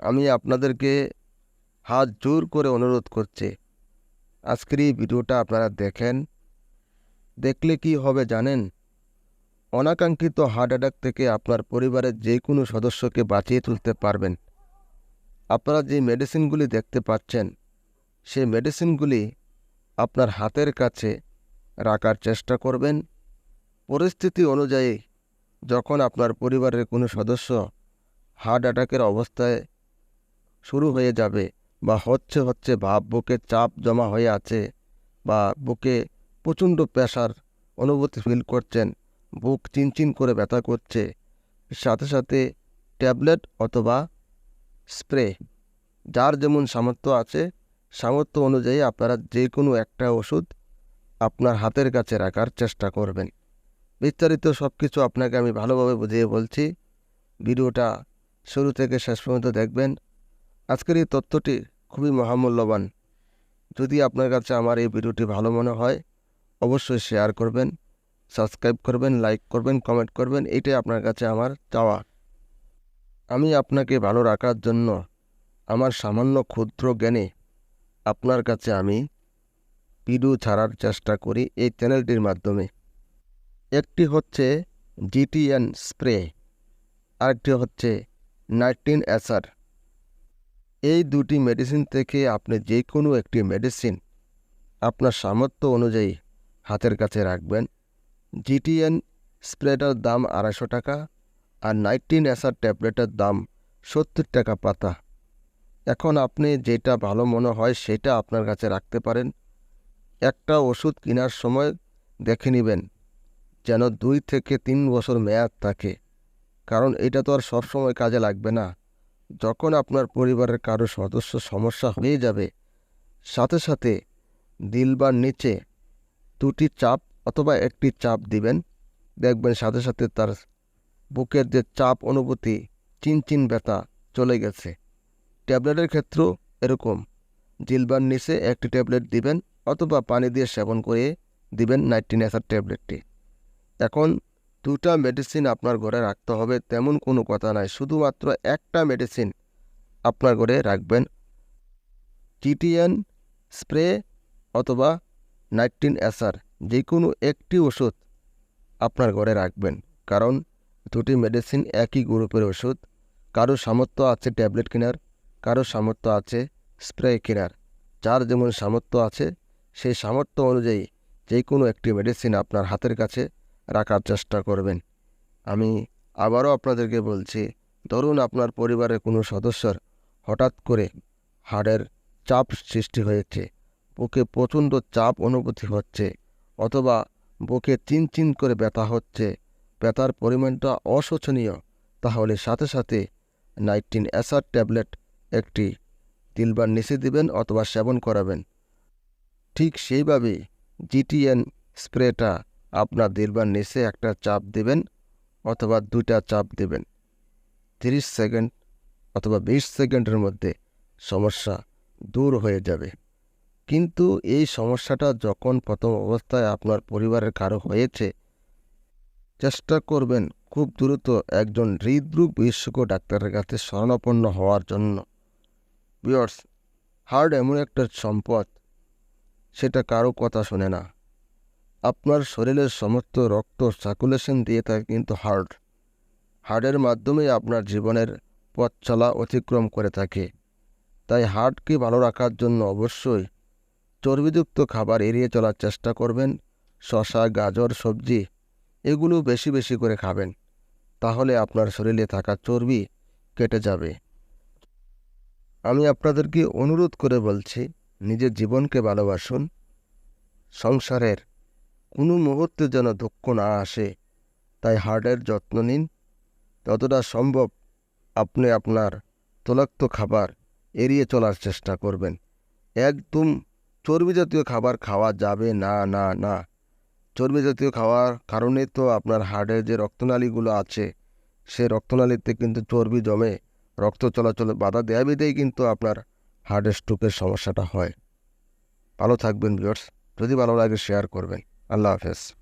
আমি আপনাদেরকে হাত জোর করে অনুরোধ করছি। আজকের এই ভিডিওটা আপনারা দেখেন। দেখলে কি হবে জানেন? অনাকাঙ্ক্ষিত হার্ট অ্যাটাক থেকে আপনার পরিবারের যে কোনো সদস্যকে বাঁচিয়ে তুলতে পারবেন। আপনারা যে মেডিসিনগুলি দেখতে পাচ্ছেন, সেই মেডিসিনগুলি আপনার হাতের কাছে রাখার চেষ্টা করবেন। পরিস্থিতি অনুযায়ী যখন আপনার পরিবারের কোনো সদস্য হার্ট অ্যাটাকের অবস্থায় শুরু হয়ে যাবে বা হচ্ছে হচ্ছে ভাব বুকে চাপ জমা হয়ে আছে বা বুকে প্রচণ্ড প্রেশার অনুভূতি ফিল করছেন, বুক চিনচিন করে ব্যথা করছে, সাথে সাথে ট্যাবলেট অথবা স্প্রে, যার যেমন সামর্থ্য আছে, সামর্থ্য অনুযায়ী আপনারা যে কোনো একটা ওষুধ আপনার হাতের কাছে রাখার চেষ্টা করবেন। বিস্তারিত সব কিছু আপনাকে আমি ভালোভাবে বুঝিয়ে বলছি। ভিডিওটা শুরু থেকে শেষ পর্যন্ত দেখবেন। আজকের এই তথ্যটি খুবই মহামূল্যবান। যদি আপনার কাছে আমার এই ভিডিওটি ভালো মনে হয়, অবশ্যই শেয়ার করবেন, সাবস্ক্রাইব করবেন, লাইক করবেন, কমেন্ট করবেন, এটাই আপনার কাছে আমার চাওয়া। আমি আপনাকে ভালো রাখার জন্য আমার সামান্য ক্ষুদ্র জ্ঞানে আপনার কাছে আমি ভিডিও ছাড়ার চেষ্টা করি এই চ্যানেলটির মাধ্যমে। একটি হচ্ছে জিটিএন স্প্রে, আরেকটি হচ্ছে নাইটিন অ্যাসার। এই দুটি মেডিসিন থেকে আপনি যে কোনো একটি মেডিসিন আপনার সামর্থ্য অনুযায়ী হাতের কাছে রাখবেন। জিটিএন স্প্রেটার দাম আড়াইশো টাকা আর নাইটিন অ্যাসার ট্যাবলেটের দাম সত্তর টাকা পাতা। এখন আপনি যেটা ভালো মনে হয় সেটা আপনার কাছে রাখতে পারেন। একটা ওষুধ কেনার সময় দেখে নেবেন যেন দুই থেকে তিন বছর মেয়াদ থাকে। কারণ এটা তো আর সবসময় কাজে লাগবে না। যখন আপনার পরিবারের কারও সদস্য সমস্যা হয়ে যাবে, সাথে সাথে দিলবার নিচে দুটি চাপ অথবা একটি চাপ দিবেন। দেখবেন সাথে সাথে তার বুকের যে চাপ অনুভূতি চিনচিন ব্যথা চলে গেছে। ট্যাবলেটের ক্ষেত্রেও এরকম। জিলবার নিচে একটি ট্যাবলেট দিবেন অথবা পানি দিয়ে সেবন করে দিবেন নাইট্রিন অ্যাসার ট্যাবলেটটি। এখন দুটা মেডিসিন আপনার ঘরে রাখতে হবে, তেমন কোনো কথা নাই। শুধুমাত্র একটা মেডিসিন আপনার ঘরে রাখবেন। টিটিএন, স্প্রে অথবা নাইট্রিন অ্যাসার যে কোনো একটি ওষুধ আপনার ঘরে রাখবেন। কারণ দুটি মেডিসিন একই গ্রুপের ওষুধ। কারও সামর্থ্য আছে ট্যাবলেট কেনার, কারও সামর্থ্য আছে স্প্রে কেনার। যার যেমন সামর্থ্য আছে, সেই সামর্থ্য অনুযায়ী যে কোনো একটি মেডিসিন আপনার হাতের কাছে রাখার চেষ্টা করবেন। আমি আবারও আপনাদেরকে বলছি, ধরুন আপনার পরিবারের কোনো সদস্যর হঠাৎ করে হাড়ের চাপ সৃষ্টি হয়েছে, বুকে প্রচণ্ড চাপ অনুভূতি হচ্ছে, অথবা বুকে চিনচিন করে ব্যথা হচ্ছে, ব্যথার পরিমাণটা অশোচনীয়, তাহলে সাথে সাথে নাইটিন অ্যাসার ট্যাবলেট একটি তিলবার নিচে দিবেন অথবা সেবন করাবেন। ঠিক সেইভাবে জিটিএন স্প্রেটা আপনার দিলবার নিচে একটা চাপ দেবেন অথবা দুটা চাপ দেবেন। তিরিশ সেকেন্ড অথবা বিশ সেকেন্ডের মধ্যে সমস্যা দূর হয়ে যাবে। কিন্তু এই সমস্যাটা যখন প্রথম অবস্থায় আপনার পরিবারের কারও হয়েছে, চেষ্টা করবেন খুব দ্রুত একজন হৃদরোগ বিশেষজ্ঞ ডাক্তারের কাছে শরণাপন্ন হওয়ার জন্য। বিয়ার্স হার্ট এমন একটা সম্পদ, সেটা কারও কথা শোনে না। আপনার শরীরের সমস্ত রক্ত সার্কুলেশন দিয়ে থাকে কিন্তু হার্ট হার্টের মাধ্যমেই আপনার জীবনের পথ চলা অতিক্রম করে থাকে। তাই হার্টকে ভালো রাখার জন্য অবশ্যই চর্বিযুক্ত খাবার এড়িয়ে চলার চেষ্টা করবেন। শশা গাজর, সবজি এগুলো বেশি বেশি করে খাবেন। তাহলে আপনার শরীরে থাকা চর্বি কেটে যাবে। আমি আপনাদেরকে অনুরোধ করে বলছি, নিজের জীবনকে ভালোবাসুন, সংসারের কোনো মুহূর্তে যেন দুঃখ না আসে। তাই হার্টের যত্ন নিন। যতটা সম্ভব আপনি আপনার তৈলাক্ত খাবার এড়িয়ে চলার চেষ্টা করবেন। একদম চর্বি জাতীয় খাবার খাওয়া যাবে না না না। চর্বি জাতীয় খাওয়ার কারণে তো আপনার হার্টের যে রক্তনালীগুলো আছে, সে রক্তনালীতে কিন্তু চর্বি জমে রক্ত চলাচলে বাধা দেয়া বিধেই কিন্তু আপনার হার্টের স্ট্রোকের সমস্যাটা হয়। ভালো থাকবেন ভিউয়ার্স। যদি ভালো লাগে শেয়ার করবেন। I love his